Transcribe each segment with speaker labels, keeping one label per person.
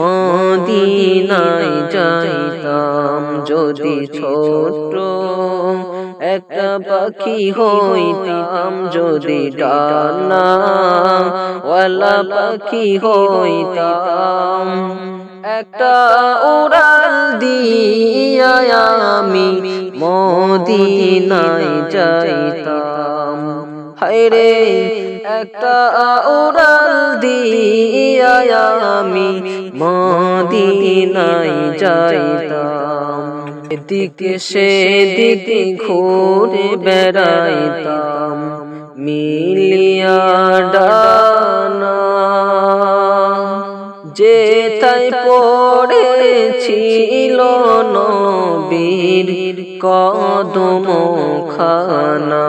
Speaker 1: মদিনায় যাইতাম। যদি ছোট একটা পাখি হইতাম যদি ডানা ওয়ালা পাখি হইতাম। একটা উড়াল দিয়া আমি মদিনায় যাইতাম। হায়রে একটা উড়াল দিয়া আমি মদিনায় যাইতাম। এদিকে সেদিকে ঘুরে বেড়াইতাম। মিলিয়া ডানা যে তাই পড়েছিল নবীর কদম খানা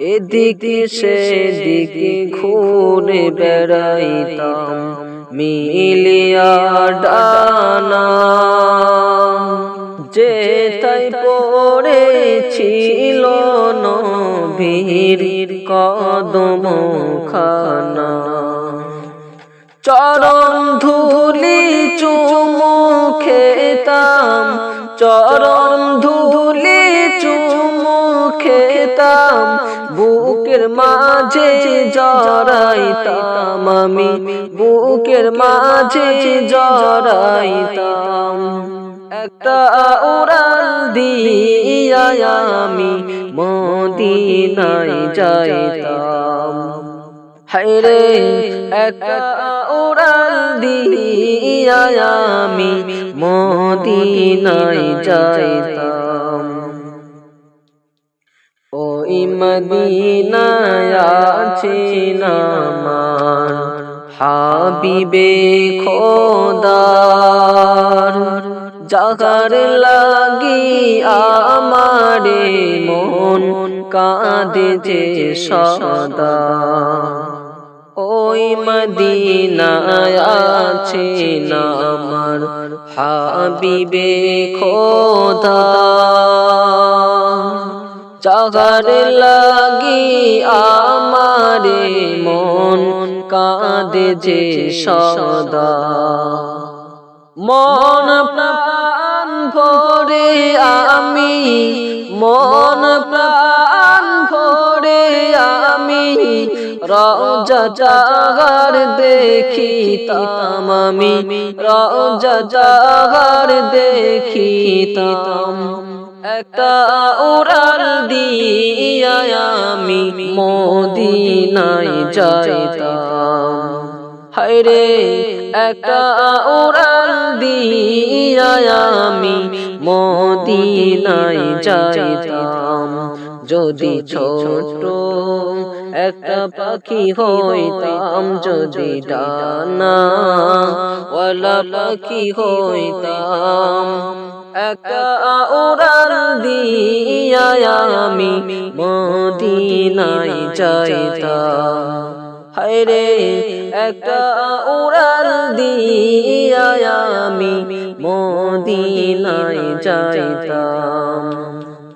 Speaker 1: এদিকে সেদিকে ঘুরে বেড়াইতাম, মিলিয়া ডানা। যে তাই পড়েছিল নবীর কদম খানা চরণ ধুলি চুমু খেতাম, চরণ ধুলি চুমু খেতাম বুকের মাঝে জড়াইতাম আমি। বুকের মাঝে জড়াইতাম। একটা উড়াল দিয়া আমি মদিনায় যাইতাম। হায়রে একটা উড়াল দিয়া আমি মদিনায় যাইতাম। মদিনায় আছে নামান, হাবিবে খোদার। জাগার লাগি আমারে মন কাঁদে যে সদা। ওই মদিনায় আছে নামার হাবিবে খোদা জাগার লাগি আমারে মন কাঁদে যে সদা। মন প্রাণ ভরে আমি মন প্রাণ ভরে আমি রওজা জাগার দেখিতাম আমি রওজা জাগার দেখিতাম। একটা উড়াল দিয়া আমি মদিনায় যাইতাম। হায়রে একটা উড়াল দিয়া আমি মদিনায় যাইতাম। যদি ছোট একটা পাখি হইতাম, যদি ডানা ওয়ালা পাখি হইতাম একটা উড়াল দিয়া আমি মদিনায় যাইতাম। হায়রে একটা উড়াল দিয়া আমি মদিনায় যাইতাম।